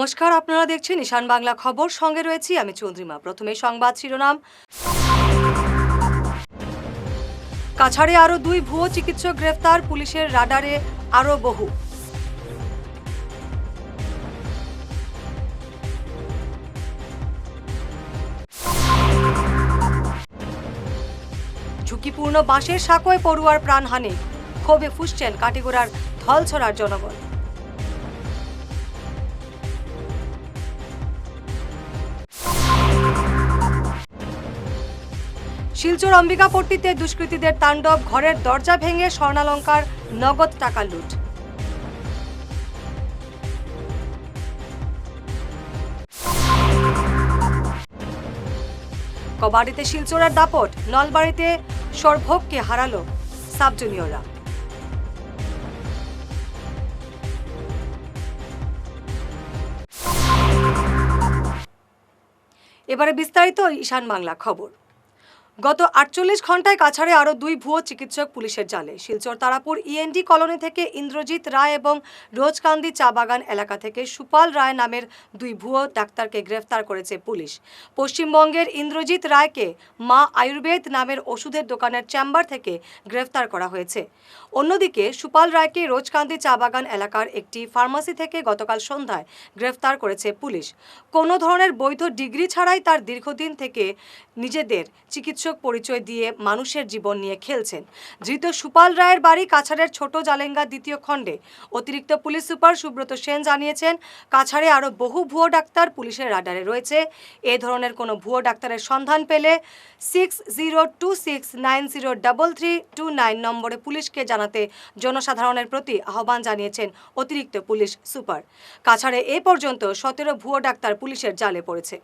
নমস্কার, আপনারা দেখছেন ঈশান বাংলা খবর। সঙ্গে রয়েছি আমি চন্দ্রিমা। প্রথমে সংবাদ শিরোনাম। কাছাড়ে আরও দুই ভুয়ো চিকিৎসক গ্রেফতার, পুলিশের রাডারে আরও বহু। ঝুঁকিপূর্ণ বাঁশের সাঁকোয় পড়ুয়ার প্রাণহানি, ক্ষোভে ফুসছেন কাটিগোড়ার ধলছড়ার জনগণ। শিলচর অম্বিকাপট্টিতে দুষ্কৃতীদের তাণ্ডব, ঘরের দরজা ভেঙে স্বর্ণালঙ্কার, নগদ টাকা লুট। কবাডিতে শিলচরের দাপট, নলবাড়িতে সরভোগকে হারালো সাব জুনিয়ররা। এবারে বিস্তারিত ঈশান বাংলা খবর। গত আটচল্লিশ ঘন্টায় কাছাড়ে আরও দুই ভুয়ো চিকিৎসক পুলিশের জালে। শিলচর তারাপুর ইএনডি কলোনি থেকে ইন্দ্রজিৎ রায় এবং রোজকান্দি চা বাগান এলাকা থেকে সুপাল রায় নামের দুই ভুয়ো ডাক্তারকে গ্রেফতার করেছে পুলিশ। পশ্চিমবঙ্গের ইন্দ্রজিৎ রায়কে মা আয়ুর্বেদ নামের ওষুধের দোকানের চেম্বার থেকে গ্রেফতার করা হয়েছে। অন্যদিকে সুপাল রায়কে রোজকান্দি চা বাগান এলাকার একটি ফার্মাসি থেকে গতকাল সন্ধ্যায় গ্রেফতার করেছে পুলিশ। কোনো ধরনের বৈধ ডিগ্রি ছাড়াই তার দীর্ঘদিন থেকে নিজেদের চিকিৎসক পরিচয় দিয়ে মানুষের জীবন নিয়ে খেলছেন। ধৃত সুপাল রায়ের বাড়ি কাছাড়ের ছোট জালেঙ্গা দ্বিতীয় খণ্ডে। অতিরিক্ত পুলিশ সুপার সুব্রত সেন জানিয়েছেন, কাছাড়ে আরও বহু ভুয়ো ডাক্তার পুলিশের রাডারে রয়েছে। এ ধরনের কোনো ভুয়ো ডাক্তারের সন্ধান পেলে six zero two six nine zero double three two nine নম্বরে পুলিশকে জানাতে জনসাধারণের প্রতি আহ্বান জানিয়েছেন অতিরিক্ত পুলিশ সুপার। কাছাড়ে এ পর্যন্ত সতেরো ভুয়ো ডাক্তার পুলিশের জালে পড়েছে।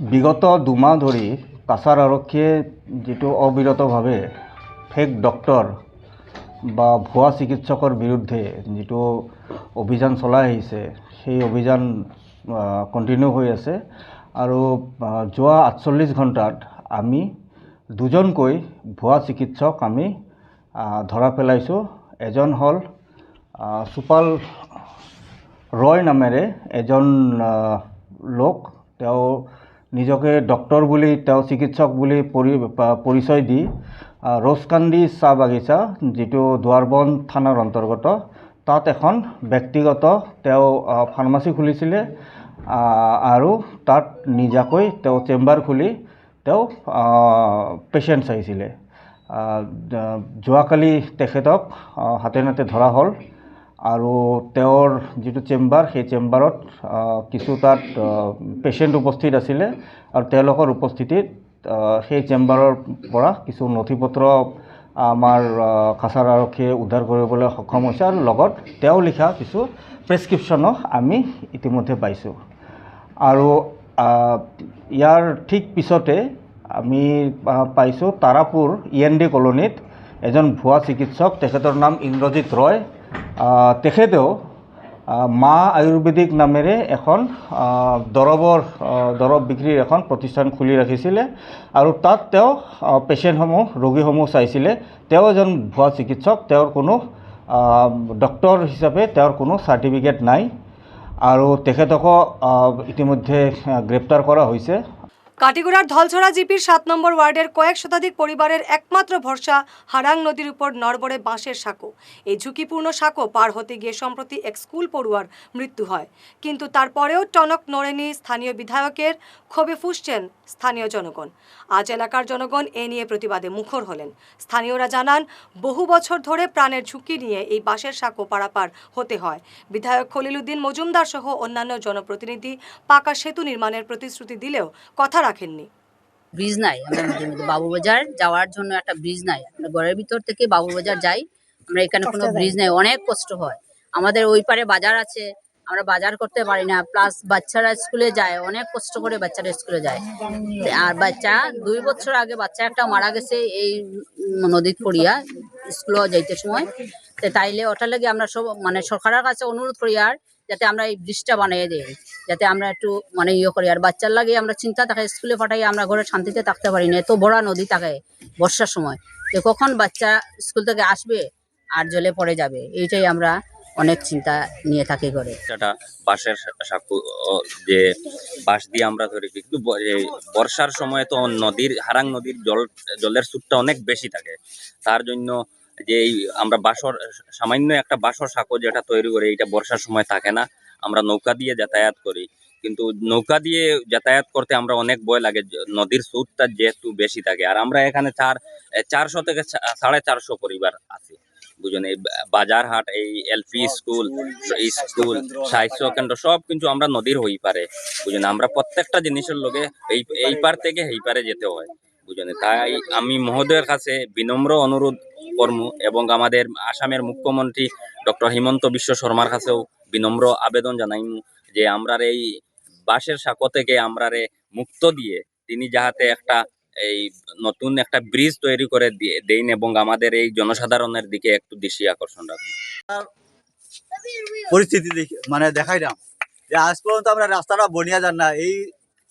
বিগত দুমাহ ধৰি কাছাৰ আৰক্ষীয়ে যিটো অবিৰতভাৱে ফেক ডক্তৰ বা ভুৱা চিকিৎসকৰ বিৰুদ্ধে যিটো অভিযান চলাই আহিছে, সেই অভিযান কণ্টিনিউ হৈ আছে আৰু যোৱা আঠচল্লিছ ঘণ্টাত আমি দুজনকৈ ভুৱা চিকিৎসক আমি ধৰা পেলাইছোঁ। এজন হ'ল সুপাল ৰয় নামেৰে এজন লোক। তেওঁ নিজকে ডক্তৰ বুলি তেওঁ চিকিৎসক বুলি পৰি পৰিচয় দি ৰ'জকান্দি চাহ বাগিচা যিটো দুৱাৰবন থানাৰ অন্তৰ্গত তাত এখন ব্যক্তিগত তেওঁ ফাৰ্মাচী খুলিছিলে আৰু তাত নিজাকৈ তেওঁ চেম্বাৰ খুলি তেওঁ পেচেণ্ট চাইছিলে যোৱাকালি তেখেতক হাতে নাতে ধৰা হ'ল। আৰু তেওঁৰ যিটো চেম্বাৰ সেই চেম্বাৰত কিছু তাত পেচেণ্ট উপস্থিত আছিলে আৰু তেওঁলোকৰ উপস্থিতিত সেই চেম্বাৰৰ পৰা কিছু নথি পত্ৰ আমাৰ কাছাৰ আৰক্ষীয়ে উদ্ধাৰ কৰিবলৈ সক্ষম হৈছে আৰু লগত তেওঁ লিখা কিছু প্ৰেছক্ৰিপশ্যনো আমি ইতিমধ্যে পাইছোঁ। আৰু ইয়াৰ ঠিক পিছতে আমি পাইছোঁ তাৰাপুৰ ই এন ডি কলনীত এজন ভুৱা চিকিৎসক তেখেতৰ নাম ইন্দ্ৰজিৎ ৰয়। তেখেতেও মা আয়ুৰ্বেদিক নামেৰে এখন দৰৱৰ দৰৱ বিক্ৰীৰ এখন প্ৰতিষ্ঠান খুলি ৰাখিছিলে আৰু তাত তেওঁ পেচেণ্টসমূহ, ৰোগীসমূহ চাইছিলে। তেওঁ এজন ভুৱা চিকিৎসক, তেওঁৰ কোনো ডক্তৰ হিচাপে তেওঁৰ কোনো চাৰ্টিফিকেট নাই। আৰু তেখেতকো ইতিমধ্যে গ্ৰেপ্তাৰ কৰা হৈছে। কাটিগড়ার ধলছড়া জিপির সাত নম্বর ওয়ার্ডের কয়েক শতাধিক পরিবারের একমাত্র ভরসা হারাং নদীর উপর নড়বড়ে বাঁশের সাঁকো। এই ঝুঁকিপূর্ণ সাঁকো পার হতে গিয়ে সম্প্রতি এক স্কুল পড়ুয়ার মৃত্যু হয়। কিন্তু তারপরেও টনক নড়েনি স্থানীয় বিধায়কের, ক্ষোভে ফুসছেন স্থানীয় জনগণ। আজ এলাকার জনগণ এ নিয়ে প্রতিবাদে মুখর হলেন। স্থানীয়রা জানান বহু বছর ধরে প্রাণের ঝুঁকি নিয়ে এই বাঁশের সাঁকো পারাপার হতে হয়। বিধায়ক খলিলুদ্দিন মজুমদার সহ অন্যান্য জনপ্রতিনিধি পাকা সেতু নির্মাণের প্রতিশ্রুতি দিলেও কথা রাখেননি। ব্রিজ নাই আমরা মধ্যে বাবুবাজার যাওয়ার জন্য একটা ব্রিজ নাই। আমরা ঘরের ভিতর থেকে বাবুবাজার যাই আমরা এখানে কোনো ব্রিজ নাই অনেক কষ্ট হয়। আমাদের ওই পারে বাজার আছে আমরা বাজার করতে পারি না। প্লাস বাচ্চারা স্কুলে যায়, অনেক কষ্ট করে বাচ্চারা স্কুলে যায়। আর বাচ্চা, দুই বছর আগে বাচ্চা একটা মারা গেছে এই নদীত পড়িয়া স্কুলে যাইতে সময়। তো তাইলে ওটা লাগে আমরা সব মানে সরকারের কাছে অনুরোধ করি আর, যাতে আমরা এই ব্রিজটা বানিয়ে দিই। যাতে আমরা একটু মানে ইয়ে করি। আর বাচ্চার লাগে আমরা চিন্তা থাকে স্কুলে পাঠাই আমরা ঘরে শান্তিতে থাকতে পারি না। এত বড় নদী থাকে বর্ষার সময়। তো কখন বাচ্চা স্কুল থেকে আসবে, আর জলে পড়ে যাবে। এইটাই আমরা অনেক চিন্তা নিয়ে থাকি করে একটা বাঁশের সাঁকো যে বাঁশ দিয়ে আমরা ধরি কিন্তু বর্ষার সময় তো নদীর, হারাং নদীর জল, জলের স্রোতটা অনেক বেশি থাকে। তার জন্য যে এই আমরা বাঁশর, সামান্য একটা বাঁশর সাঁকো যেটা তৈরি করি এটা বর্ষার সময় থাকে না, আমরা নৌকা দিয়ে যাতায়াত করি। কিন্তু নৌকা দিয়ে যাতায়াত করতে আমরা অনেক ভয় লাগে নদীর স্রোতটা যেহেতু বেশি থাকে। আর আমরা এখানে চার চারশো থেকে সাড়ে চারশো পরিবার আছি। বুঝলেন এই বাজার হাট এই এলপি স্কুল স্কুল সাহিত্য কেন্দ্র সব কিন্তু আমরা নদীর হই পারে বুঝলেন? আমরা প্রত্যেকটা জিনিসের লোকে এই এই পার থেকে এই পারে যেতে হয় বুঝলেন? তাই আমি মহোদয়ের কাছে বিনম্র অনুরোধ কর্ম এবং আমাদের আসামের মুখ্যমন্ত্রী ডক্টর হিমন্ত বিশ্ব শর্মার কাছেও বিনম্র আবেদন জানাই যে আমরার এই বাঁশের সাঁকো থেকে আমরারে মুক্ত দিয়ে তিনি যাহাতে একটা এই নতুন একটা ব্রিজ তৈরি করে দেন এবং আমাদের এই জনসাধারণের দিকে একটু দৃষ্টি আকর্ষণ রাখুন। পরিস্থিতি দেখি মানে দেখাইলাম যে আজ পর্যন্ত আমরা রাস্তাটা বনিয়া যান না। এই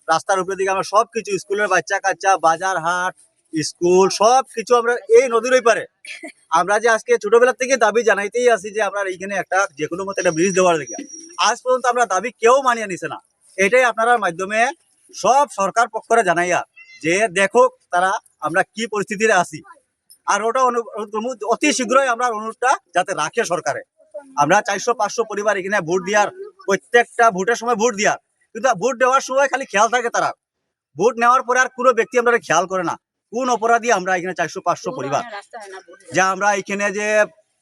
রাস্তার উপরে দিকে আমরা সব কিছু স্কুলের বাচ্চা কাচ্চা বাজার হাট স্কুল সব কিছু আমরা এই নদীর ওই পারে আমরা যে আজকে ছোটবেলা থেকে দাবি জানাইতেই আছি যে আমরা এইখানে একটা যে কোনো মতো একটা ব্রিজ দেওয়ার দিকে। আজ পর্যন্ত আমরা দাবি কেউ মানিয়ে নিছে না। এটাই আপনার মাধ্যমে সব সরকার পক্ষরে জানাইয়া যে দেখো তারা আমরা কি পরিস্থিতিতে আছি। আর ওটা অনুরোধ অতি শীঘ্রই আমরা অনুরোধটা যাতে রাখে সরকারে। আমরা চারশো, পাঁচশো পরিবার এখানে ভোট দিয়ার প্রত্যেকটা ভোটের সময় ভোট দেওয়ার। কিন্তু ভোট দেওয়ার সময় খালি খেয়াল থাকে তারা। ভোট নেওয়ার পরে আর কোনো ব্যক্তি আমরা খেয়াল করে না। কোন অপরাধী আমরা এখানে চারশো, পাঁচশো পরিবার? যে আমরা এখানে যে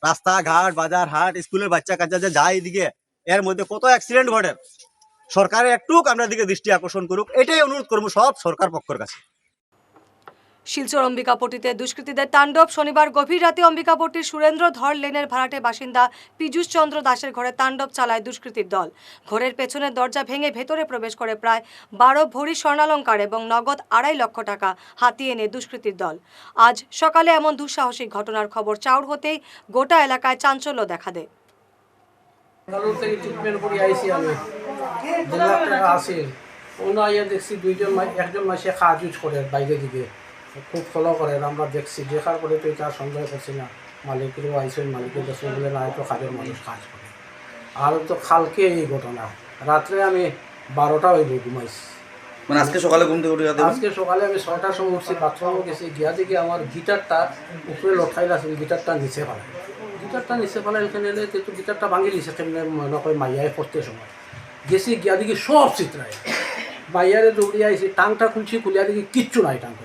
রাস্তাঘাট বাজার হাট স্কুলের বাচ্চা কাচ্চা যে যায় এদিকে, এর মধ্যে কত অ্যাক্সিডেন্ট ঘটে? সরকারের একটু আমরা দিকে দৃষ্টি আকর্ষণ করুক এটাই অনুরোধ করব সব সরকার পক্ষের কাছে। শিলচর অম্বিকাপট্টিতে দুষ্কৃতীদের তাণ্ডব শনিবার গভীর রাতে অম্বিকাপট্টির সুরেন্দ্র ধর লেনের ভাড়াটে বাসিন্দা পীযূষ চন্দ্র দাসের ঘরে তাণ্ডব চালায় দুষ্কৃতীর দল। ঘরের পেছনের দরজা ভেঙে ভেতরে প্রবেশ করে প্রায় বারো ভরি স্বর্ণালঙ্কার এবং নগদ আড়াই লক্ষ টাকা হাতিয়ে এনে দুষ্কৃতীর দল। আজ সকালে এমন দুঃসাহসিক ঘটনার খবর চাউর হতেই গোটা এলাকায় চাঞ্চল্য দেখা দেয়। করে দেড় লাখ টাকা আইয়া দেখছি দুইজন মাই- একজন মাসে কাজ ইউজ করে বাইরে দিকে। খুব ফলো করে আমরা দেখছি দেখার পরে তো এটা সন্দেহ করছি না। মালিকেরও আইসেন মালিকের দেখছে বলে না তো কাজের মানুষ কাজ করে। আর তো খালকে এই ঘটনা। রাত্রে আমি বারোটা হইব ঘুমাইছি। মানে আজকে সকালে ঘুম থেকে উঠে আজকে সকালে আমি ছয়টার সময় উঠছি বাথরুমে গেছি। গিয়া দেখি আমার গিটারটা উপরে লটকাই আছে গিটারটা নিচে ফেলাই গিটারটা নিচে ফেলাই এখানে এলে তো গিটারটা ভাঙি দিছে কেমনে মনে হয় মাইয়ায় করতে সময়। গেছি গিয়া দেখি সব চিত্রায় মাইয়ারে দৌড়িয়ে আইছি টাংটা খুলছি খুলিয়া দেখি কিচ্ছু নাই টাঙ্ক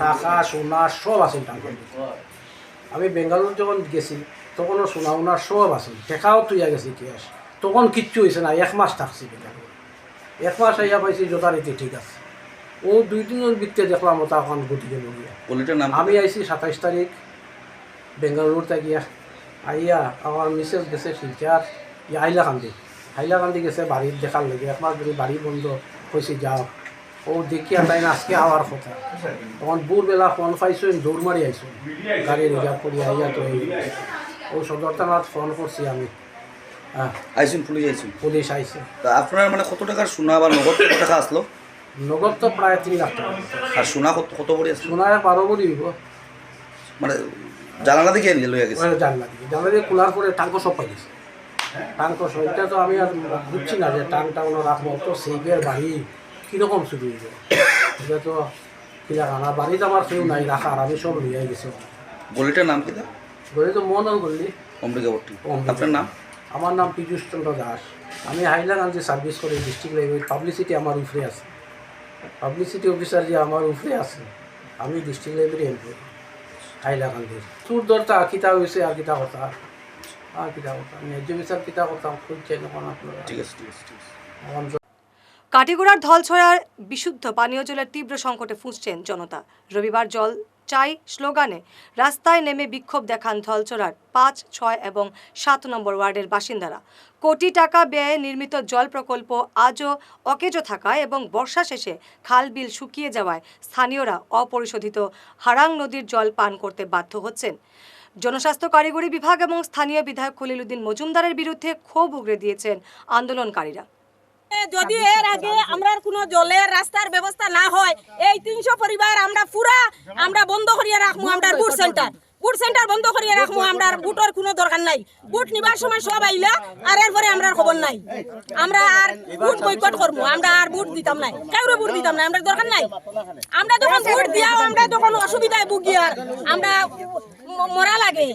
টাকা সোনা সব আছে টাঙ্ক আমি বেঙ্গালোর যখন গেছি তখনও সোনা উনার সব আছে। টেকাও তুইয়া গেছি কি আস তখন কিচ্ছু হয়েছে না এক মাস থাকছি বেঙ্গালোর। এক মাস আইয়া পাইছি যথারীতি ঠিক আছে। ও দুই দিনের ভিত্তিতে দেখলাম ওটা এখন গতিকে নাম আমি আইছি সাতাইশ তারিখ বেঙ্গালুরু থাকিয়া আইয়া আমার মিসেস গেছে শিলচার ইয়া হাইলাকান্দি হাইলাকান্দি গেছে বাড়ির দেখার লেগে। একমাস ধরে বাড়ি বন্ধ কইছি যাও। ও দেখিয়া তাই আজকে আওয়ার কথা। তখন ভোরবেলা ফোন পাইছো দৌড় মারি আইছো। গাড়ি রিজার্ভ করি আইয়া তো ও সদর থানাত ফোন করছি আমি। হ্যাঁ। আইসুন পুলিশ আইসুন। পুলিশ আইছে। তা আপনার মানে কত টাকার সোনা বা নগদ কত টাকা আসলো? নগদ তো প্রায় তিন লাখ টাকা। আর সোনা কত কত করে আসলো? সোনারে বারো বড়ি হইব। মানে জানালা দেখে আনলে লইয়া গেছে জানলা দিয়ে। জানলা দিয়ে খোলার পরে টাঙ্ক সব পাই গেছে। সব এটা তো আমি আর বুঝছি না যে টাং টাউন রাখব তো সেইবের বাড়ি কীরকম শুরু হইব এটা তো কিনা খানা বাড়িতে আমার কেউ নাই রাখার আমি সব লিয়ে গেছি। গলিটার নাম কি বলি তো মন বললি অম্বিকাপট্টি অম্বিকা। আপনার নাম? আমার নাম পীযূষ চন্দ্র দাস। আমি হাইলাকান্দি সার্ভিস করি ডিস্ট্রিক্ট লাইব্রেরি পাবলিসিটি আমার উপরে আছে। পাবলিসিটি অফিসার যে আমার উপরে আছে আমি ডিস্ট্রিক্ট লাইব্রেরি এমপ্লয় হাইলাকান্দির। তোর দরটা কিতা হয়েছে আর কিতা কথা আর কিতা কথা ন্যায্য বিচার কিতা কথা খুঁজছে এখন আপনারা। ঠিক আছে ঠিক আছে ঠিক আছে। এখন ধলছড়ার বিশুদ্ধ পানীয় জলের তীব্র সংকটে ফুঁসছেন জনতা। রবিবার জল চাই স্লোগানে রাস্তায় নেমে বিক্ষোভ দেখান ধলছড়ার পাঁচ ছয় এবং সাত নম্বর ওয়ার্ডের বাসিন্দারা। কোটি টাকা ব্যয়ে নির্মিত জল প্রকল্প আজও অকেজো থাকায় এবং বর্ষা শেষে খাল বিল শুকিয়ে যাওয়ায় স্থানীয়রা অপরিশোধিত হারাং নদীর জল পান করতে বাধ্য হচ্ছেন। জনস্বাস্থ্য কারিগরি বিভাগ এবং স্থানীয় বিধায়ক খলিল উদ্দিন মজুমদারের বিরুদ্ধে ক্ষোভ উগড়ে দিয়েছেন আন্দোলনকারীরা। যদি এর আগে আমরা কোনো জলের রাস্তার ব্যবস্থা না হয়, এই তিনশো পরিবার আমরা পুরা, আমরা বন্ধ করিয়া রাখব আমরা সেন্টার। বুট সেন্টার বন্ধ করিয়ে রাখব আমরা আর বুটের কোনো দরকার নাই। বুট নিবার সময় সব আইলা আর এরপরে আমরা আর খবর নাই। আমরা আর বুট বয়কট করব আমরা আর বুট দিতাম নাই। কাউরে বুট দিতাম না আমরা দরকার নাই। আমরা যখন বুট দিয়াও আমরা যখন অসুবিধায় ভুগি আর আমরা মরা লাগে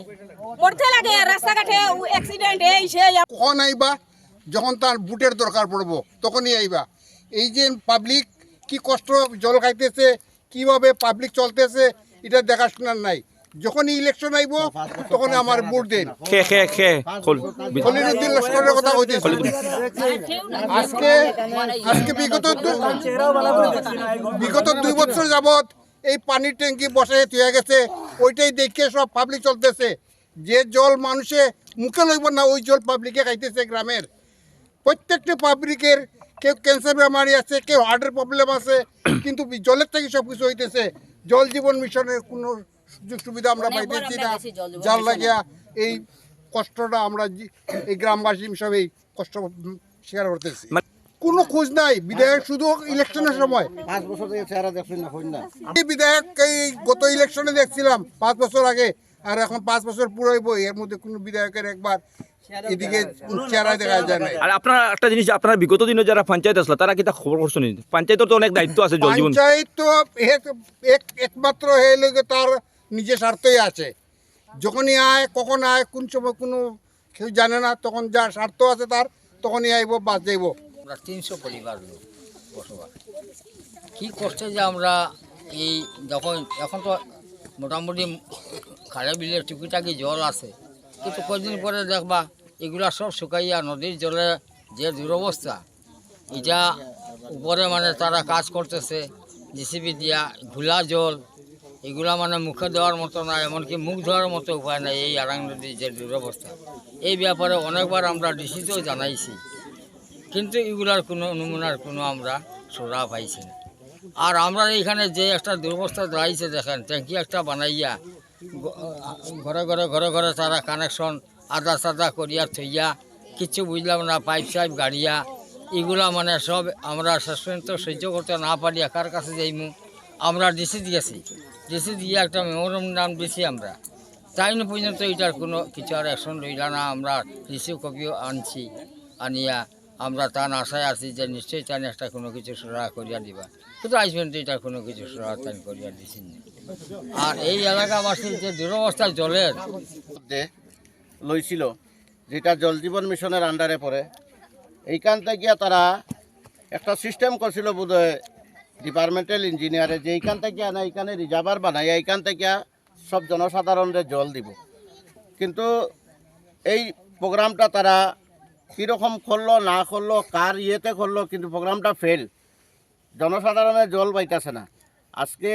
মরতে লাগে রাস্তাঘাটে অ্যাক্সিডেন্ট এই সেই। কখন আইবা? যখন তার বুটের দরকার পড়ব তখনই আইবা। এই যে পাবলিক কি কষ্ট জল খাইতেছে কীভাবে পাবলিক চলতেছে এটা দেখাশোনার নাই। যখনই ইলেকশন আইব তখন আমার ভোট দেন। খে খে খে খলিলুদ্দিন লস্করের কথা কইতেছি। আজকে আজকে বিগত বিগত দুই বছর যাবত এই পানির ট্যাঙ্কি বসে থুয়ে গেছে। ওইটাই দেখে সব পাবলিক চলতেছে। যে জল মানুষে মুখে লইব না ওই জল পাবলিকে খাইতেছে গ্রামের। প্রত্যেকটা পাবলিকের কেউ ক্যান্সার বেমারি আছে কেউ হার্টের প্রবলেম আছে কিন্তু জলের থেকে সব কিছু হইতেছে। জল জীবন মিশনের কোনো সুযোগ সুবিধা আমরা পাইতেছি না। জল যার। লাগিয়া এই কষ্টটা আমরা এই গ্রামবাসী সবাই কষ্ট স্বীকার করতেছি। মানে- কোনো খোঁজ নাই। বিধায়ক শুধু ইলেকশনের সময়। পাঁচ বছর থেকে চেহারা দেখছেন না খোঁজ এই বিধায়ক এই গত ইলেকশনে দেখছিলাম পাঁচ বছর আগে। আর এখন পাঁচ বছর পুরাইব এর মধ্যে কোনো বিধায়কের একবার এদিকে চেহারা দেখা যায় না। আর আপনার একটা জিনিস আপনার বিগত দিনে যারা পঞ্চায়েত আসলে তারা কিতা খবর করছেন নি? পঞ্চায়েতের তো অনেক দায়িত্ব আছে জল জীবন। পঞ্চায়েত তো এক- এক- একমাত্র হয়ে তার নিজের স্বার্থই আছে। যখনই আয়, কখন আয়, কোন সময় কোনো কেউ জানে না, তখন যার স্বার্থ আছে তার, তখনই আইব বাস যাইব। আমরা তিনশো পরিবার লোক বসবাস। কী করছে যে আমরা এই যখন, এখন তো মোটামুটি খালে বিলের টুকিটাকি জল আছে। কিন্তু কদিন পরে দেখবা এগুলা সব শুকাইয়া নদীর জলে যে দুরবস্থা, এটা উপরে মানে তারা কাজ করতেছে, জেসিবি দিয়া ঘোলা জল এগুলা মানে মুখে দেওয়ার মতো না, এমনকি মুখ ধোয়ার মতো উপায় নাই এই আরাং নদীর যে দুরবস্থা। এই ব্যাপারে অনেকবার আমরা ডিসিতেও জানাইছি। কিন্তু এগুলার কোনো নমুনার কোনো আমরা সোরা পাইছি না। আর আমরা এইখানে যে একটা দুর্বস্থা দাঁড়াইছে দেখেন, ট্যাঙ্কি একটা বানাইয়া ঘরে ঘরে ঘরে ঘরে তারা কানেকশন আদা সাদা করিয়া থইয়া কিচ্ছু বুঝলাম না পাইপ সাইপ গাড়িয়া, এগুলা মানে সব আমরা শেষ পর্যন্ত সহ্য করতে না পারিয়া কার কাছে যাইমু, আমরা ডিসি দিয়েছি ডিসি দিয়ে একটা মেমোরাম নাম দিছি আমরা তাই না পর্যন্ত এটার কোনো কিছু আর অ্যাকশন লইলা না, আমরা রিসিভ কপিও আনছি, আনিয়া আমরা তার আশায় আছি যে নিশ্চয়ই তার একটা কোনো কিছু সহায় করিয়া দিবা কিন্তু আজ পর্যন্ত এটার কোনো কিছু সহায় তাই করিয়া দিছি না। আর এই এলাকাবাসীর যে দুরবস্থা জলের মধ্যে লইছিল, যেটা জল জীবন মিশনের আন্ডারে পড়ে, এইখান থেকে তারা একটা সিস্টেম করছিল বোধহয় ডিপার্টমেন্টাল ইঞ্জিনিয়ারে যে এইখান থেকে আনা এইখানে রিজার্ভার বানাই, এইখান থেকে সব জনসাধারণের জল দিব। কিন্তু এই প্রোগ্রামটা তারা কীরকম করল, না করল, কার ইয়েতে করল, কিন্তু প্রোগ্রামটা ফেল জনসাধারণের জল পাইতেছে না। আজকে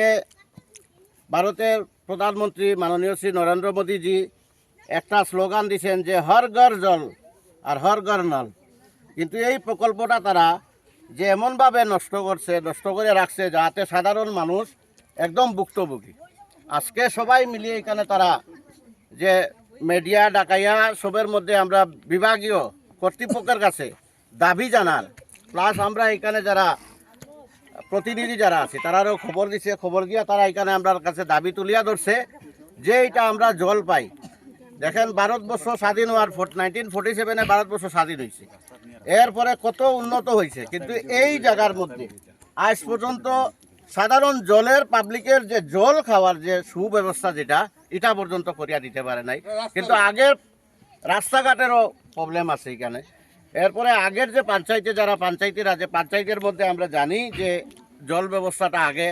ভারতের প্রধানমন্ত্রী মাননীয় শ্রী নরেন্দ্র মোদীজি একটা স্লোগান দিছেন যে, হর ঘর জল আর হর ঘর নল। কিন্তু এই প্রকল্পটা তারা যে এমনভাবে নষ্ট করছে, নষ্ট করে রাখছে যাতে সাধারণ মানুষ একদম ভুক্তভোগী। আজকে সবাই মিলিয়ে এখানে তারা যে মিডিয়া ডাকাইয়া সবের মধ্যে আমরা বিভাগীয় কর্তৃপক্ষের কাছে দাবি জানার প্লাস আমরা এখানে যারা প্রতিনিধি যারা আছে, তারারও খবর দিছে। খবর গিয়া তারা এখানে আমরা কাছে দাবি তুলিয়া ধরছে যে এটা আমরা জল পাই দেখেন ভারতবর্ষ স্বাধীন হওয়ার নাইনটিন ফোর্টি সেভেনে ভারতবর্ষ স্বাধীন হয়েছে। এরপরে কত উন্নত হয়েছে, কিন্তু এই জায়গার মধ্যে আজ পর্যন্ত সাধারণ জলের পাবলিকের যে জল খাওয়ার যে সুব্যবস্থা যেটা, এটা পর্যন্ত করিয়া দিতে পারে নাই। কিন্তু আগের রাস্তাঘাটেরও প্রবলেম আছে এখানে। এরপরে আগের যে পঞ্চায়েতে যারা পঞ্চায়েতের আছে, পঞ্চায়েতের মধ্যে আমরা জানি যে জল ব্যবস্থাটা আগে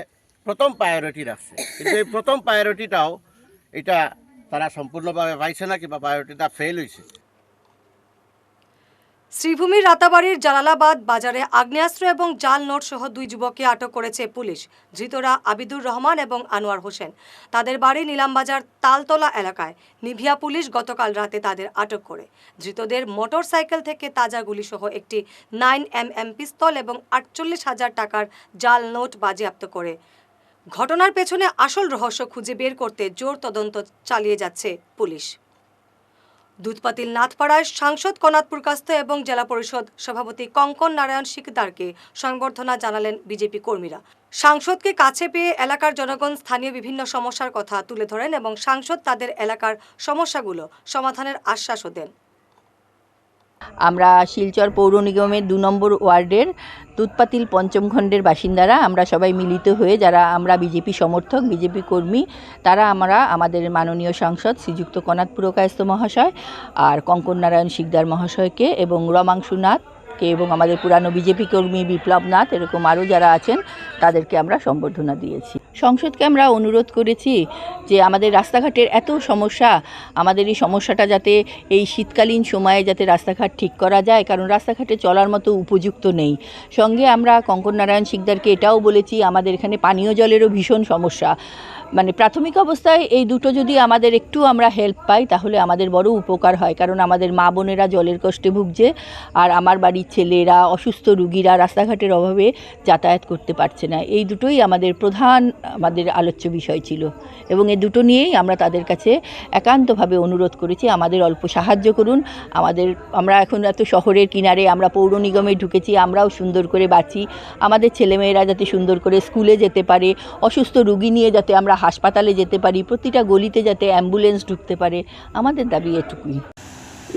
প্রথম প্রায়োরিটি রাখছে। কিন্তু এই প্রথম প্রায়োরিটিটাও এটা তারা সম্পূর্ণভাবে পাইছে না কিংবা প্রায়োরিটিটা ফেল হয়েছে শ্রীভূমির রাতাবাড়ির জালালাবাদ বাজারে আগ্নেয়াস্ত্র এবং জাল নোট সহ দুই যুবককে আটক করেছে পুলিশ, ধৃতরা আবিদুর রহমান এবং আনোয়ার হোসেন। তাদের বাড়ি নিলামবাজার তালতলা এলাকায়। নিভিয়া পুলিশ গতকাল রাতে তাদের আটক করে। ধৃতদের মোটর সাইকেল থেকে তাজা গুলি সহ একটি নাইন এম এম পিস্তল এবং আটচল্লিশ হাজার টাকার জাল নোট বাজেয়াপ্ত করে। ঘটনার পেছনে আসল রহস্য খুঁজে বের করতে জোর তদন্ত চালিয়ে যাচ্ছে পুলিশ। দুধপাতিল নাথপাড়ায় সাংসদ কনাথপুর কাস্ত এবং জেলা পরিষদ সভাপতি কঙ্কন নারায়ণ শিকদারকে সংবর্ধনা জানালেন বিজেপি কর্মীরা। সাংসদকে কাছে পেয়ে এলাকার জনগণ স্থানীয় বিভিন্ন সমস্যার কথা তুলে ধরেন এবং সাংসদ তাদের এলাকার সমস্যাগুলো সমাধানের আশ্বাসও দেন। আমরা শিলচর পৌর নিগমের দু নম্বর ওয়ার্ডের তুৎপাতিল পঞ্চম খণ্ডের বাসিন্দারা, আমরা সবাই মিলিত হয়ে যারা আমরা বিজেপি সমর্থক, বিজেপি কর্মী, তারা আমরা আমাদের মাননীয় সাংসদ শ্রীযুক্ত কনাথ পুরকায়স্ত মহাশয় আর কঙ্কন নারায়ণ শিকদার মহাশয়কে এবং রমাংশু নাথকে এবং আমাদের পুরানো বিজেপি কর্মী বিপ্লব নাথ এরকম আরও যারা আছেন, তাদেরকে আমরা সম্বর্ধনা দিয়েছি। সংসদকে আমরা অনুরোধ করেছি যে আমাদের রাস্তাঘাটের এত সমস্যা, আমাদের এই সমস্যাটা যাতে এই শীতকালীন সময়ে যাতে রাস্তাঘাট ঠিক করা যায়, কারণ রাস্তাঘাটে চলার মতো উপযুক্ত নেই। সঙ্গে আমরা কঙ্কন নারায়ণ শিকদারকে এটাও বলেছি, আমাদের এখানে পানীয় জলেরও ভীষণ সমস্যা। মানে প্রাথমিক অবস্থায় এই দুটো যদি আমাদের একটু আমরা হেল্প পাই, তাহলে আমাদের বড় উপকার হয়। কারণ আমাদের মা বোনেরা জলের কষ্টে ভুগছে, আর আমার বাড়ির ছেলেরা, অসুস্থ রুগীরা রাস্তাঘাটের অভাবে যাতায়াত করতে পারছে না। এই দুটোই আমাদের প্রধান, আমাদের আলোচ্য বিষয় ছিল। এবং এই দুটো নিয়েই আমরা তাদের কাছে একান্তভাবে অনুরোধ করেছি, আমাদের অল্প সাহায্য করুন। আমাদের, আমরা এখন এত শহরের কিনারে আমরা পৌর নিগমে ঢুকেছি, আমরাও সুন্দর করে বাঁচি। আমাদের ছেলেমেয়েরা যাতে সুন্দর করে স্কুলে যেতে পারে, অসুস্থ রুগী নিয়ে যাতে আমরা হাসপাতালে যেতে পারি, প্রতিটা গলিতে যাতে অ্যাম্বুলেন্স ঢুকতে পারে, আমাদের দাবি এটুকুই।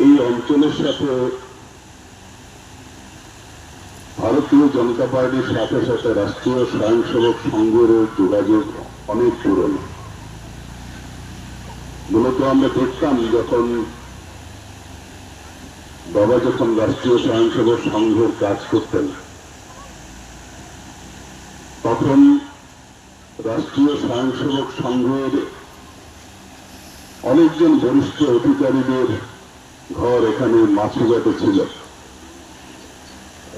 এই অঞ্চলের সাথে ভারতীয় জনতা পার্টির সাথে সাথে রাষ্ট্রীয় স্বয়ংসেবক সংঘের যোগাযোগ অনেক পুরনো। মূলত আমরা দেখতাম যখন বাবা যখন রাষ্ট্রীয় স্বয়ংসেবক সংঘের কাজ করতেন, তখন রাষ্ট্রীয় স্বয়ংসেবক সংঘের অনেকজন বরিষ্ঠ অধিকারীদের ঘর এখানে মাছুঘাটে ছিল।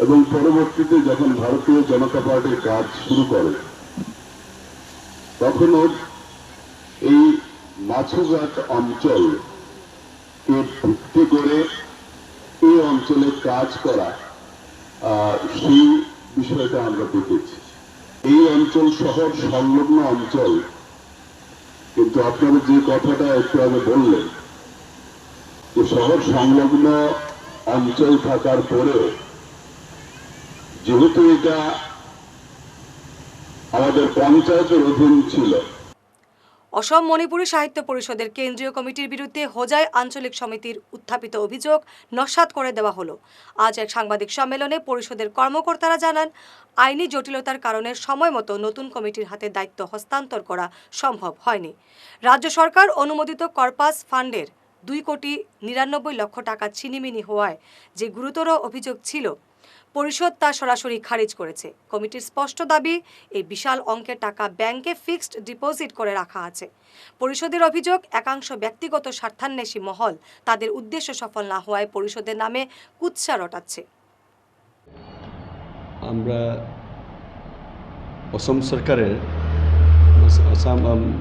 এবং পরবর্তীতে যখন ভারতীয় জনতা পার্টির কাজ শুরু করে, তখনও এই মাছুঘাট অঞ্চল কে ভিত্তি করে এই অঞ্চলে কাজ করা সেই বিষয়টা আমরা দেখেছি। এই অঞ্চল শহর সংলগ্ন অঞ্চল। কিন্তু আপনারা যে কথাটা একটু আগে বললেন, যে শহর সংলগ্ন অঞ্চল থাকার পরেও যেহেতু এটা আমাদের পঞ্চায়েতের অধীন ছিল অসম মণিপুরী সাহিত্য পরিষদের কেন্দ্রীয় কমিটির বিরুদ্ধে হোজাই আঞ্চলিক সমিতির উত্থাপিত অভিযোগ নস্যাৎ করে দেওয়া হলো। আজ এক সাংবাদিক সম্মেলনে পরিষদের কর্মকর্তারা জানান, আইনি জটিলতার কারণে সময় মতো নতুন কমিটির হাতে দায়িত্ব হস্তান্তর করা সম্ভব হয়নি। রাজ্য সরকার অনুমোদিত কর্পাস ফান্ডের দুই কোটি নিরানব্বই লক্ষ টাকা ছিনিমিনি হওয়ায় যে গুরুতর অভিযোগ ছিল পরিষদ তা সরাসরি খারিজ করেছে। কমিটির স্পষ্ট দাবি, এই বিশাল অঙ্কের টাকা ব্যাংকে ফিক্সড ডিপোজিট করে রাখা আছে। পরিষদের অভিযোগ, একাংশ ব্যক্তিগত স্বার্থান্বেষী মহল তাদের উদ্দেশ্য সফল না হওয়ায় পরিষদের নামে কুৎসা রটাচ্ছে। আমরা অসম সরকারের আসাম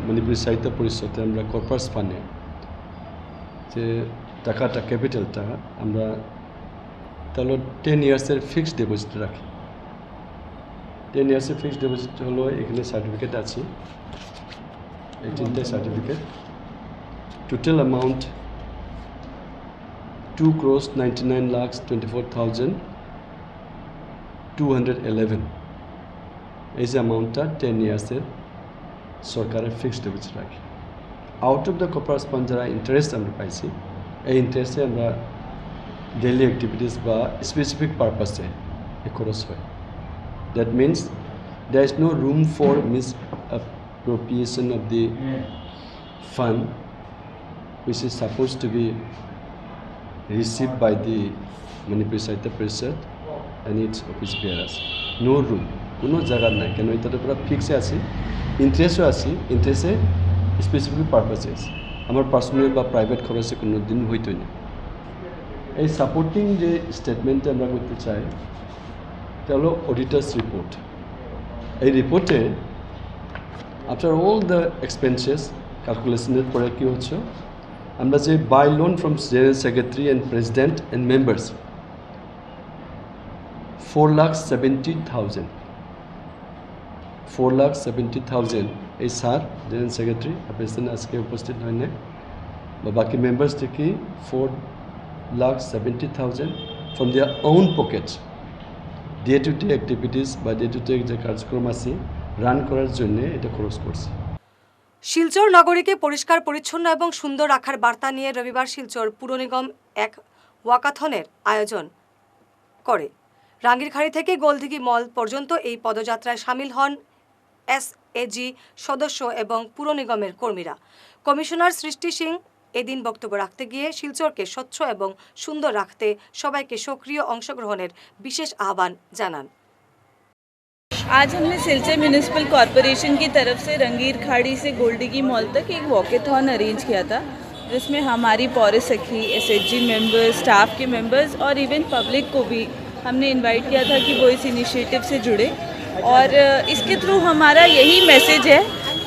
মণিপুরী সাহিত্য পরিষদে আমরা কর্পাস ফান্ডে যে টাকাটা ক্যাপিটালটা আমরা তাহলে টেন ইয়ার্সের ফিক্সড ডিপোজিট রাখি। টেন ইয়ার্সের ফিক্সড ডিপোজিট হলো এখানে সার্টিফিকেট আছে। এই তিনটে certificate total amount two crores ninety nine lakhs twenty four thousand two hundred eleven এই যে অ্যামাউন্টটা টেন ইয়ার্সের সরকারের ফিক্সড ডিপোজিট রাখি। Out of the corpus fund যারা ইন্টারেস্ট আমরা পাইছি, এই ইন্টারেস্টে আমরা ডেইলি অ্যাক্টিভিটিস বা স্পেসিফিক পারপাসে এ খরচ হয় that means there is no room for mis appropriation of the fund, which is supposed to be received by the Manipur Sahitya Parishad and its office bearers. No room. কোনো জায়গা নাই কেন এটাতে পুরো ফিক্সে আছে ইন্টারেস্টও আছে ইন্টারেস্টে স্পেসিফিক পারপাসে আছে আমার পার্সোনাল বা প্রাইভেট খরচে কোনো দিন হইতই না এই সাপোর্টিং যে স্টেটমেন্টটা আমরা করতে চাই, এটা হলো অডিটার্স রিপোর্ট এই রিপোর্টে আফটার অল দ্য এক্সপেন্সেস ক্যালকুলেশনের পরে কী হচ্ছে? আমরা যে by loan from general secretary and president and members four lakh seventy thousand four lakh seventy thousand এই স্যার জেনারেল সেক্রেটারি প্রেসিডেন্ট আজকে উপস্থিত হয় না বা বাকি মেম্বার্স থেকে four seventy thousand from their own pocket day to day activities বা day to day যে কার্যক্রম আছে রান করার জন্য এটা খরচ করছে। শিলচর নগরীকে পরিষ্কার, পরিচ্ছন্ন এবং সুন্দর রাখার বার্তা নিয়ে রবিবার শিলচর পুর নিগম এক ওয়াকাথনের আয়োজন করে। রাঙ্গিরখাড়ি থেকে গোলদিঘি মল পর্যন্ত এই পদযাত্রায় সামিল হন এস এজি সদস্য এবং পুর নিগমের কর্মীরা। কমিশনার সৃষ্টি সিং এদিন বক্তব্য রাখতে গিয়ে শিলচরকে স্বচ্ছ এবং সুন্দর রাখতে সবাইকে সক্রিয় অংশগ্রহণের বিশেষ আহ্বান জানান आज हमने सिलचर म्यूनिसिपल कॉरपोरेशन की तरफ से रंगीर खाड़ी से गोल्डिगी मॉल तक एक वॉकेथॉन अरेंज किया था जिसमें हमारी पौरस सखी एसएचजी मेंबर्स स्टाफ के मेंबर्स और इवन पब्लिक को भी हमने इनवाइट किया था कि वो इस इनिशिएटिव से जुड़े और अ, इसके थ्रू हमारा यही मैसेज है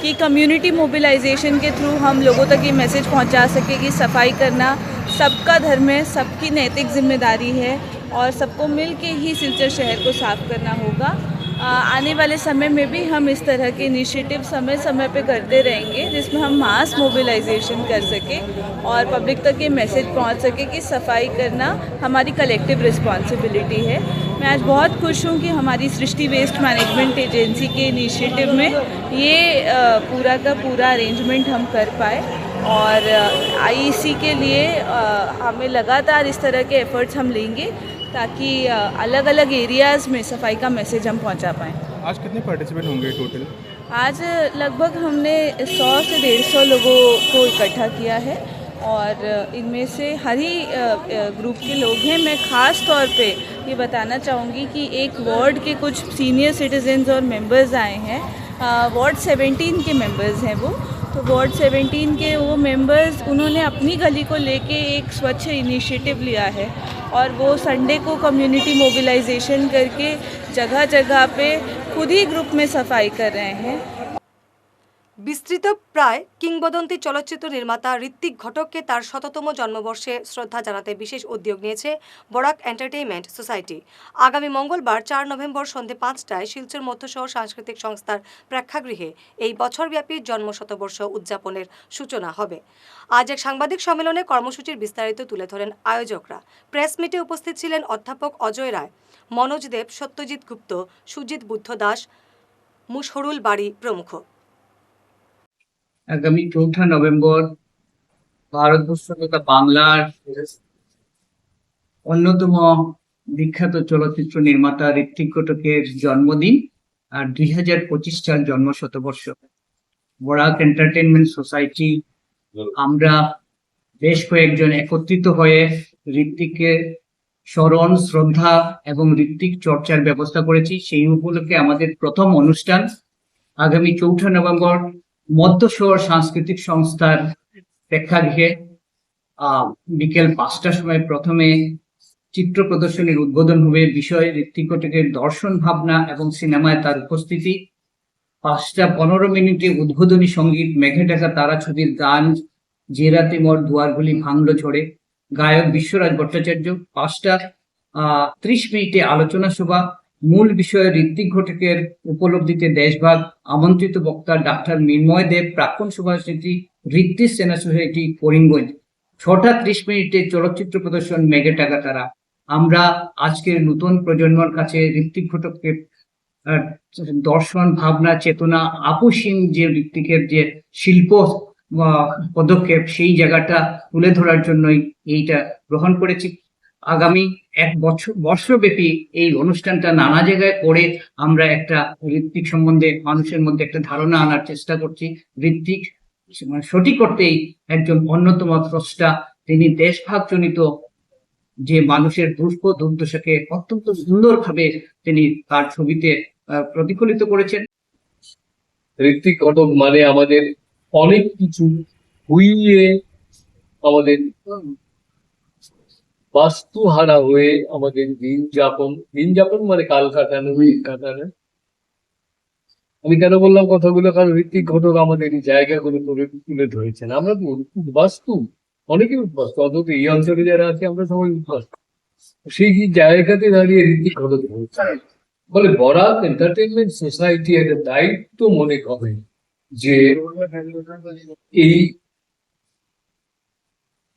कि कम्युनिटी मोबिलाइजेशन के थ्रू हम लोगों तक ये मैसेज पहुँचा सके कि सफ़ाई करना सबका धर्म है, सबकी नैतिक ज़िम्मेदारी है और सबको मिल के ही सिलचर शहर को साफ़ करना होगा। आने वाले समय में भी हम इस तरह के इनिशिएटिव समय समय पे करते रहेंगे, जिसमें हम मास मोबिलाइजेशन कर सकें और पब्लिक तक ये मैसेज पहुँच सके कि सफ़ाई करना हमारी कलेक्टिव रिस्पॉन्सिबिलिटी है। मैं आज बहुत खुश हूँ कि हमारी सृष्टि वेस्ट मैनेजमेंट एजेंसी के इनिशिएटिव में ये पूरा का पूरा अरेंजमेंट हम कर पाए और आईईसी के लिए हमें लगातार इस तरह के एफर्ट्स हम लेंगे। ताकि अलग अलग एरियाज़ में सफ़ाई का मैसेज हम पहुँचा पाएँ। आज कितने पार्टिसिपेंट होंगे टोटल आज लगभग हमने 100 से 150 लोगों को इकट्ठा किया है और इनमें से हर ही ग्रुप के लोग हैं। मैं ख़ास तौर पे ये बताना चाहूँगी कि एक वार्ड के कुछ सीनियर सिटीजन्स और मेंबर्स आए हैं। वार्ड 17 के मेंबर्स हैं वो। तो वार्ड 17 के वो मेंबर्स उन्होंने अपनी गली को लेके एक स्वच्छ इनिशिएटिव लिया है और वो संडे को कम्युनिटी मोबिलाइजेशन करके जगह जगह पे खुद ही ग्रुप में सफ़ाई कर रहे हैं। বিস্তৃত প্রায় কিংবদন্তি চলচ্চিত্র নির্মাতা ঋত্বিক ঘটককে তার শততম জন্মবর্ষে শ্রদ্ধা জানাতে বিশেষ উদ্যোগ নিয়েছে বরাক এন্টারটেইনমেন্ট সোসাইটি। আগামী মঙ্গলবার চার নভেম্বর সন্ধে পাঁচটায় শিলচর মধ্যশহর সাংস্কৃতিক সংস্থার প্রেক্ষাগৃহে এই বছরব্যাপী জন্ম শতবর্ষ উদযাপনের সূচনা হবে। আজ এক সাংবাদিক সম্মেলনে কর্মসূচির বিস্তারিত তুলে ধরেন আয়োজকরা। প্রেস মিটে উপস্থিত ছিলেন অধ্যাপক অজয় রায়, মনোজ দেব, সত্যজিৎ গুপ্ত, সুজিত বুদ্ধ দাস বাড়ি প্রমুখ। আগামী চৌঠা নভেম্বর ভারতবর্ষ তথা বাংলার অন্যতম বিখ্যাত চলচ্চিত্র নির্মাতা ঋত্বিক ঘটকের জন্মদিন আর দুই হাজার পঁচিশ সাল জন্ম শতবর্ষ বরাক এন্টারটেনমেন্ট সোসাইটি আমরা বেশ কয়েকজন একত্রিত হয়ে ঋত্বিকের স্মরণ, শ্রদ্ধা এবং ঋত্বিক চর্চার ব্যবস্থা করেছি। সেই উপলক্ষে আমাদের প্রথম অনুষ্ঠান আগামী চৌঠা নভেম্বর মধ্যশহর সাংস্কৃতিক সংস্থার প্রেক্ষাগৃহে বিকেল পাঁচটার সময় প্রথমে চিত্র প্রদর্শনীর উদ্বোধন হবে বিষয় ঋত্বিক ঘটকের দর্শন ভাবনা এবং সিনেমায় তার উপস্থিতি। পাঁচটা পনেরো মিনিটে উদ্বোধনী সংগীত মেঘে ঢাকা তারা ছবির গান যে রাতে মোর দুয়ারগুলি ভাঙলো ঝরে গায়ক বিশ্বরাজ ভট্টাচার্য, পাঁচটা আহ ত্রিশ মিনিটে আলোচনা সভা মূল বিষয়ে ঋত্বিক ঘটকের উপলব্ধিতে দেশভাগ আমন্ত্রিত বক্তা ডাক্তার মিন্ময় দেব, প্রাক্তন সভাপতি ঋত্বিক সেনা সোসাইটি করিমগঞ্জ। ছটা ত্রিশ মিনিটে চলচ্চিত্র প্রদর্শন মেঘে টাকা তারা। আমরা আজকের নতুন প্রজন্মের কাছে ঋত্বিক ঘটককে দর্শন, ভাবনা, চেতনা আপসীন যে ঋত্বিকের যে শিল্প পদক্ষেপ, সেই জায়গাটা তুলে ধরার জন্যই এইটা গ্রহণ করেছি। আগামী এক বছর, বর্ষব্যাপী এই অনুষ্ঠানটা নানা জায়গায় করে আমরা একটা ঋত্বিক সম্বন্ধে, মানুষের মধ্যে একটা ধারণা আনার চেষ্টা করছি। ঋত্বিক মানে সঠিক করতেই একজন অন্যতম স্রষ্টা। তিনি দেশভাগজনিত যে মানুষের দুঃখ দুর্দশাকে অত্যন্ত সুন্দরভাবে তিনি তার ছবিতে প্রতিফলিত করেছেন। ঋত্বিক ঘটক মানে আমাদের অনেক কিছু হুইয়ে আমাদের বাস্তু হারা হয়ে আমাদের দিন যাপন দিন যাপন মানে কাল কাটানো দিন কাটানো। আমি কেন বললাম কথাগুলো? কারণ ঋত্বিক ঘটক আমাদের এই জায়গাগুলো তুলে ধরেছেন। আমরা তো উদ্বাস্তু, অনেকেই উদ্বাস্তু, অন্তত এই অঞ্চলে যারা আছে, আমরা সবাই উদ্বাস্তু। সেই জায়গাতে দাঁড়িয়ে ঋত্বিক ঘটক বলে বরাক এন্টারটেনমেন্ট সোসাইটি একটা দায়িত্ব মনে করে যে এই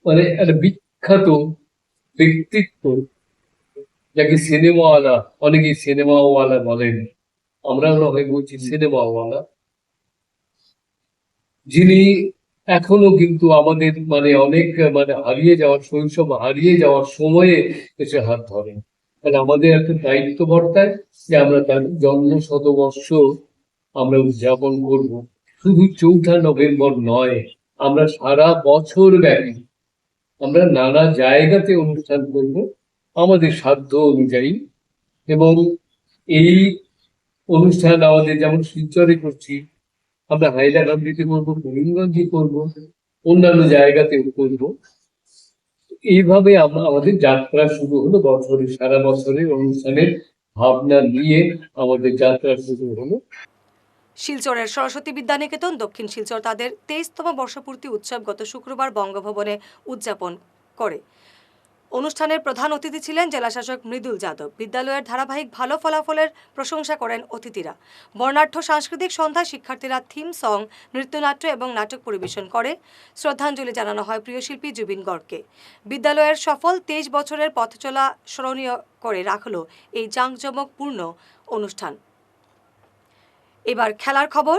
মানে একটা বিখ্যাত ব্যক্তিত্ব যাকে সিনেমাওয়ালা অনেকে সিনেমাওয়ালা বলেন। আমরা নয় বলছি সিনেমাওয়ালা যিনি এখনও কিন্তু আমাদের মানে অনেক মানে হারিয়ে যাওয়ার শৈশব হারিয়ে যাওয়ার সময়ে এসে হাত ধরেন। মানে আমাদের একটা দায়িত্ব বর্তায় যে আমরা তার জন্ম শতবর্ষ আমরা উদযাপন করব। শুধু চৌঠা নভেম্বর নয় আমরা সারা বছর ব্যাপী আমরা নানা জায়গাতে অনুষ্ঠান করব, আমাদের সাধ্য অনুযায়ী। এবং এই অনুষ্ঠান আমাদের যেমন শিলচরে করছি, আমরা হাইলাকান্দিতে করব করিমগঞ্জে করব, অন্যান্য জায়গাতেও করব। এইভাবে আমরা আমাদের যাত্রা শুরু হলো বছরের সারা বছরের অনুষ্ঠানের ভাবনা নিয়ে আমাদের যাত্রা শুরু হলো। শিলচরের সরস্বতী বিদ্যানিকেতন, দক্ষিণ শিলচর তাদের তেইশতম বর্ষপূর্তি উৎসব গত শুক্রবার বঙ্গভবনে উদযাপন করে। অনুষ্ঠানের প্রধান অতিথি ছিলেন জেলাশাসক মৃদুল যাদব। বিদ্যালয়ের ধারাবাহিক ভালো ফলাফলের প্রশংসা করেন অতিথিরা। বর্ণাঢ্য সাংস্কৃতিক সন্ধ্যায় শিক্ষার্থীরা থিম সং, নৃত্যনাট্য এবং নাটক পরিবেশন করে। শ্রদ্ধাঞ্জলি জানানো হয় প্রিয় শিল্পী জুবিন গড়কে। বিদ্যালয়ের সফল তেইশ বছরের পথ চলা স্মরণীয় করে রাখল এই জাঁকজমকপূর্ণ অনুষ্ঠান। এবার খেলার খবর।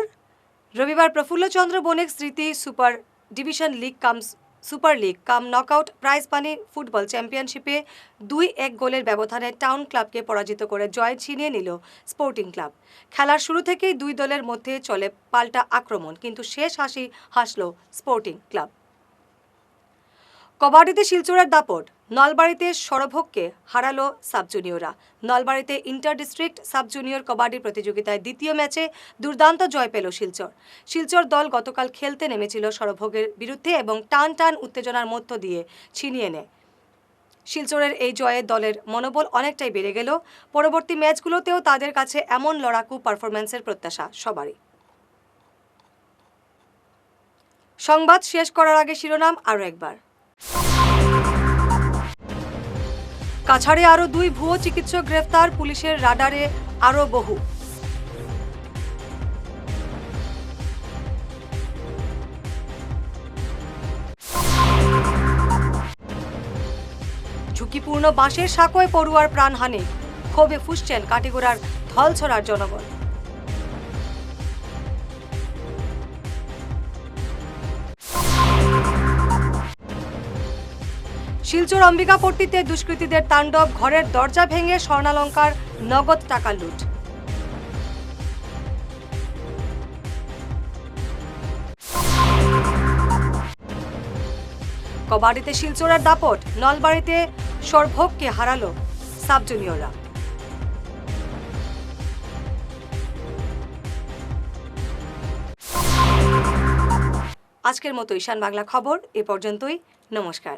রবিবার প্রফুল্লচন্দ্র বণিক স্মৃতি super division league cum super league cum knockout prize পানি ফুটবল চ্যাম্পিয়নশিপে দুই এক গোলের ব্যবধানে টাউন ক্লাবকে পরাজিত করে জয় ছিনিয়ে নিল স্পোর্টিং ক্লাব। খেলার শুরু থেকেই দুই দলের মধ্যে চলে পাল্টা আক্রমণ, কিন্তু শেষ হাসি হাসল স্পোর্টিং ক্লাব। কবাডিতে শিলচরের দাপট নলবাড়িতে সরভোগকে হারালো সাব জুনিয়ররা নলবাড়িতে inter district sub junior kabaddi প্রতিযোগিতায় দ্বিতীয় ম্যাচে দুর্দান্ত জয় পেল শিলচর। শিলচর দল গতকাল খেলতে নেমেছিল সরভোগের বিরুদ্ধে এবং টান টান উত্তেজনার মধ্য দিয়ে ছিনিয়ে নেয়। শিলচরের এই জয়ে দলের মনোবল অনেকটাই বেড়ে গেল। পরবর্তী ম্যাচগুলোতেও তাদের কাছে এমন লড়াকু পারফরম্যান্সের প্রত্যাশা সবারই। সংবাদ শেষ করার আগে শিরোনাম আরও একবার। কাছাড়ে আরও দুই ভুয়ো চিকিৎসক গ্রেফতার, পুলিশের রাডারে আরও বহু। ঝুঁকিপূর্ণ বাঁশের সাঁকোয় পড়ুয়ার প্রাণহানি, ক্ষোভে ফুসছেন কাটিগোড়ার ধলছড়ার জনগণ। শিলচর অম্বিকাপট্টিতে দুষ্কৃতীদের তাণ্ডব, ঘরের দরজা ভেঙে স্বর্ণালঙ্কার, নগদ টাকা লুট। কবাডিতে শিলচরের দাপট, নলবাড়িতে সরভোগকে হারালো সাব জুনিয়ররা। আজকের মতো ঈশান বাংলা খবর, এ পর্যন্তই, নমস্কার।